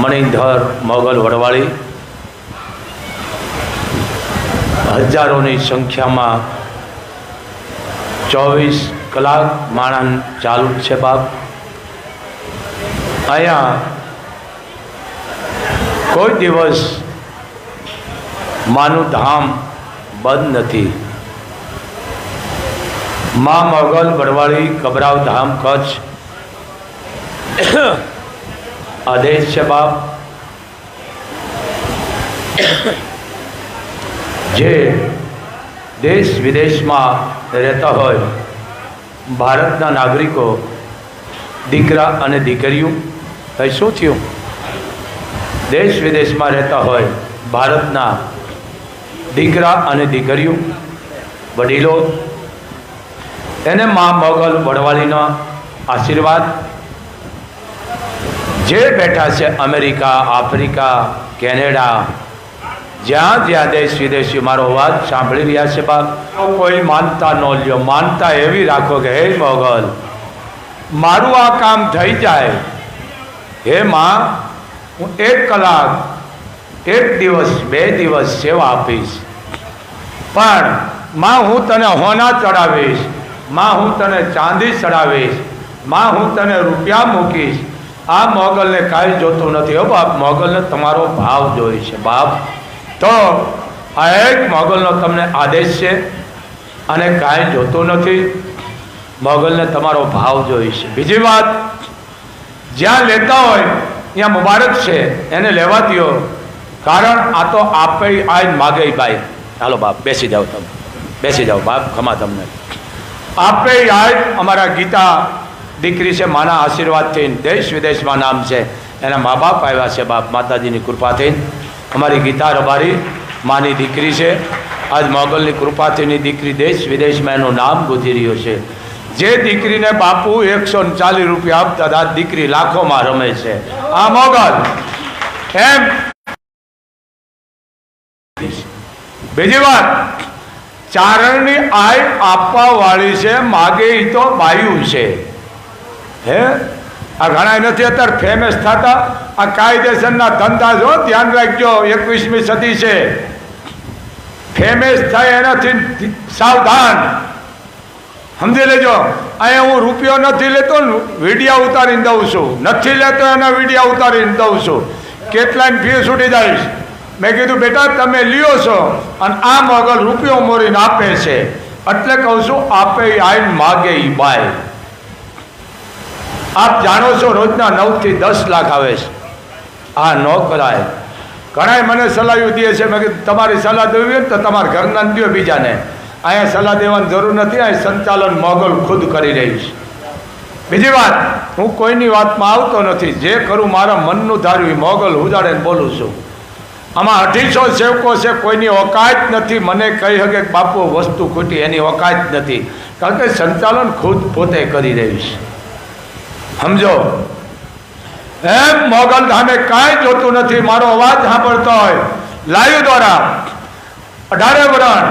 મણિધર, મોગલ વડવાળી. હજારોની સંખ્યામાં ચોવીસ કલાક માણસ ચાલુ છે બાપ. અહીંયા કોઈ દિવસ માનું ધામ બંધ નથી. મા મોગલ વડવાળી કબરાવ ધામ કચ્છ. આદેશ شباب જે દેશ વિદેશમાં રહેતા હોય ભારતના નાગરિકો, દીકરા અને દીકરીઓ, હવે શું થયું? દેશ વિદેશમાં રહેતા હોય, ભારતના દીકરા અને દીકરીઓ, વડીલો, એને મા મોગલ વડવાલીનો આશીર્વાદ જે બેઠા છે અમેરિકા, આફ્રિકા, કેનેડા, જ્યાં જ્યાં દેશ વિદેશી, મારો અવાજ સાંભળી રહ્યા છે બાપ. કોઈ માનતા ન લ્યો. માનતા એવી રાખો કે, હે મોગલ, મારું આ કામ થઈ જાય. હે માં, હું એક કલાક, એક દિવસ, બે દિવસ સેવા આપીશ. પણ માં, હું તને હોના ચડાવીશ. માં, હું તને ચાંદી ચડાવીશ. માં, હું તને રૂપિયા મૂકીશ. આ મોગલને કાંઈ જોતું નથી હો બાપ. મોગલને તમારો ભાવ જોઈએ છે બાપ. તો આ એક મોગલનો તમને આદેશ છે અને કાંઈ જોતું નથી. મોગલને તમારો ભાવ જોઈએ છે. બીજી વાત, જ્યાં લેતા હોય, ત્યાં મુબારક છે. એને લેવા દો કારણ આ તો આપે આઈને માગે બાઈ. હાલો બાપ, બેસી જાઓ તમે. બેસી જાઓ બાપ ખમા તમને. આપે આજ અમારા ગીતા દીકરી છે, માના આશીર્વાદથી દેશ વિદેશમાં નામ છે. એના મા બાપ આવ્યા છે, બાપ માતાજીની કૃપાથી અમારી ગીતા રબારી માની દીકરી છે. આજ મોગલની કૃપાથીની દીકરી દેશ વિદેશમાં એનું નામ ગુજી રહ્યું છે. જે દીકરીને બાપુ એકસો ચાલીસ રૂપિયા આપતા હતા દીકરી લાખોમાં રમે છે. આ મોગલ. એમ. બીજી વાત. ચારણની આય આપવા વાળી છે, માગે તો બાયું છે. હે? આ ઘણા નથી અત્યારે ફેમસ થતા. આ કાયદેસરના ધંધા જો ધ્યાન રાખજો, એકવીસમી સદી છે. ફેમસ થાય એનાથી સાવધાન. સમજી લેજો. અહીંયા હું રૂપિયો નથી લેતો, વિડીયા ઉતારીને દઉં છું. નથી લેતો એના વિડીયા ઉતારીને દઉં છું. કેટલાય ફી છૂટી જઈશ મેં કીધું, બેટા, તમે લ્યો છો અને આ મગલ રૂપિયો મોરીને આપે છે. એટલે કહું છું, આપે આઈને માગે ઈ બાય આપ જાણો છો રોજના નવથી દસ લાખ આવે છે. આ ન કરાય. ઘણાય મને સલાહ દે છે, મેં તમારી સલાહ દેવી હોય તો તમારા ઘરના દો બીજાને. અહીંયા સલાહ દેવાની જરૂર નથી, અહીં સંચાલન મોગલ ખુદ કરી રહી છે. બીજી વાત, હું કોઈની વાતમાં આવતો નથી. જે કરું મારા મનનું ધાર્યું મોગલ ઉજાડે બોલું છું. આમાં અઢીસો સેવકો છે, કોઈની ઓકાત નથી. મને કહી શકે બાપુ, વસ્તુ ખૂટી, એની ઓકાત નથી. કારણ કે સંચાલન ખુદ પોતે કરી રહી છે. સમજો? એમ મોગલ ધામે કાંઈ જોતું નથી, મારો અવાજ સાંભળતો હોય. લાઈવ દ્વારા અઢારે વરણ